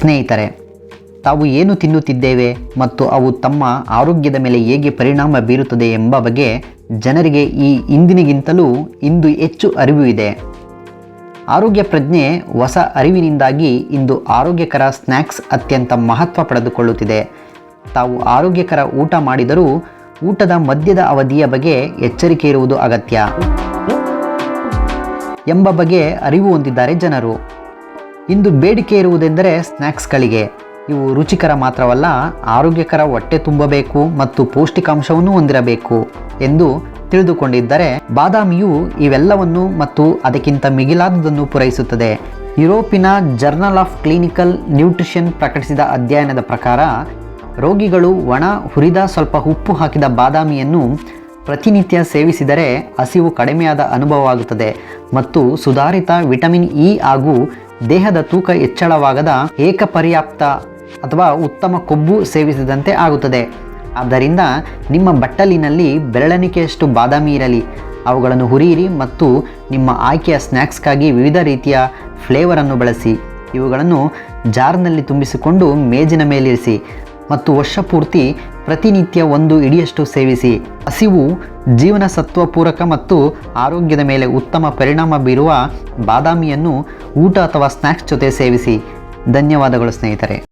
ಸ್ನೇಹಿತರೆ, ತಾವು ಏನು ತಿನ್ನುತ್ತಿದ್ದೇವೆ ಮತ್ತು ಅವು ತಮ್ಮ ಆರೋಗ್ಯದ ಮೇಲೆ ಹೇಗೆ ಪರಿಣಾಮ ಬೀರುತ್ತದೆ ಎಂಬ ಬಗ್ಗೆ ಜನರಿಗೆ ಈ ಇಂದಿನಿಗಿಂತಲೂ ಇಂದು ಹೆಚ್ಚು ಅರಿವು ಇದೆ. ಆರೋಗ್ಯ ಪ್ರಜ್ಞೆ ಹೊಸ ಅರಿವಿನಿಂದಾಗಿ ಇಂದು ಆರೋಗ್ಯಕರ ಸ್ನ್ಯಾಕ್ಸ್ ಅತ್ಯಂತ ಮಹತ್ವ ಪಡೆದುಕೊಳ್ಳುತ್ತಿದೆ. ತಾವು ಆರೋಗ್ಯಕರ ಊಟ ಮಾಡಿದರೂ ಊಟದ ಮಧ್ಯದ ಅವಧಿಯ ಬಗ್ಗೆ ಎಚ್ಚರಿಕೆ ಇರುವುದು ಅಗತ್ಯ ಎಂಬ ಬಗ್ಗೆ ಅರಿವು ಹೊಂದಿದ್ದಾರೆ ಜನರು. ಇಂದು ಬೇಡಿಕೆ ಇರುವುದೆಂದರೆ ಸ್ನ್ಯಾಕ್ಸ್ಗಳಿಗೆ ಇವು ರುಚಿಕರ ಮಾತ್ರವಲ್ಲ, ಆರೋಗ್ಯಕರ ಹೊಟ್ಟೆ ತುಂಬಬೇಕು ಮತ್ತು ಪೌಷ್ಟಿಕಾಂಶವನ್ನು ಹೊಂದಿರಬೇಕು ಎಂದು ತಿಳಿದುಕೊಂಡಿದ್ದರೆ ಬಾದಾಮಿಯು ಇವೆಲ್ಲವನ್ನು ಮತ್ತು ಅದಕ್ಕಿಂತ ಮಿಗಿಲಾದದನ್ನು ಪೂರೈಸುತ್ತದೆ. ಯುರೋಪಿನ ಜರ್ನಲ್ ಆಫ್ ಕ್ಲಿನಿಕಲ್ ನ್ಯೂಟ್ರಿಷನ್ ಪ್ರಕಟಿಸಿದ ಅಧ್ಯಯನದ ಪ್ರಕಾರ, ರೋಗಿಗಳು ಒಣ, ಹುರಿದ, ಸ್ವಲ್ಪ ಉಪ್ಪು ಹಾಕಿದ ಬಾದಾಮಿಯನ್ನು ಪ್ರತಿನಿತ್ಯ ಸೇವಿಸಿದರೆ ಹಸಿವು ಕಡಿಮೆಯಾದ ಅನುಭವವಾಗುತ್ತದೆ ಮತ್ತು ಸುಧಾರಿತ ವಿಟಮಿನ್ ಇ ಹಾಗೂ ದೇಹದ ತೂಕ ಹೆಚ್ಚಳವಾಗದ ಏಕಪರ್ಯಾಪ್ತ ಅಥವಾ ಉತ್ತಮ ಕೊಬ್ಬು ಸೇವಿಸಿದಂತೆ ಆಗುತ್ತದೆ. ಆದ್ದರಿಂದ ನಿಮ್ಮ ಬಟ್ಟಲಿನಲ್ಲಿ ಬೆರಳೆಣಿಕೆಯಷ್ಟು ಬಾದಾಮಿ ಇರಲಿ. ಅವುಗಳನ್ನು ಹುರಿಯಿರಿ ಮತ್ತು ನಿಮ್ಮ ಆಯ್ಕೆಯ ಸ್ನ್ಯಾಕ್ಸ್ಗಾಗಿ ವಿವಿಧ ರೀತಿಯ ಫ್ಲೇವರನ್ನು ಬಳಸಿ. ಇವುಗಳನ್ನು ಜಾರ್ನಲ್ಲಿ ತುಂಬಿಸಿಕೊಂಡು ಮೇಜಿನ ಮೇಲಿರಿಸಿ ಮತ್ತು ವರ್ಷ ಪೂರ್ತಿ ಪ್ರತಿನಿತ್ಯ ಒಂದು ಇಡಿಯಷ್ಟು ಸೇವಿಸಿ. ಹಸಿವು ಜೀವನ ಸತ್ವಪೂರಕ ಮತ್ತು ಆರೋಗ್ಯದ ಮೇಲೆ ಉತ್ತಮ ಪರಿಣಾಮ ಬೀರುವ ಬಾದಾಮಿಯನ್ನು ಊಟ ಅಥವಾ ಸ್ನ್ಯಾಕ್ಸ್ ಜೊತೆ ಸೇವಿಸಿ. ಧನ್ಯವಾದಗಳು ಸ್ನೇಹಿತರೆ.